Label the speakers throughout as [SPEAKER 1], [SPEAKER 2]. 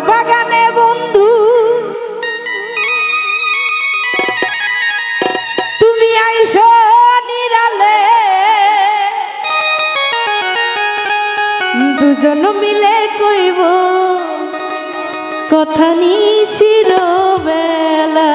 [SPEAKER 1] বাগানে বন্ধু। তুমি আইসো নিরালে। দুজন মিলে কইব কথা নিশির বেলা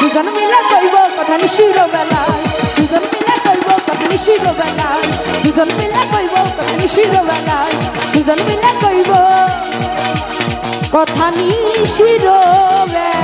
[SPEAKER 1] দুজন মিলে কইব কথা নিশির বেলায় দুজন মিলে কইব কথা নিশির বেলায় দুজন মিলে কইব কথা নিশির বেলায় দুজন মিলে কইব কথা নিশির বেলায়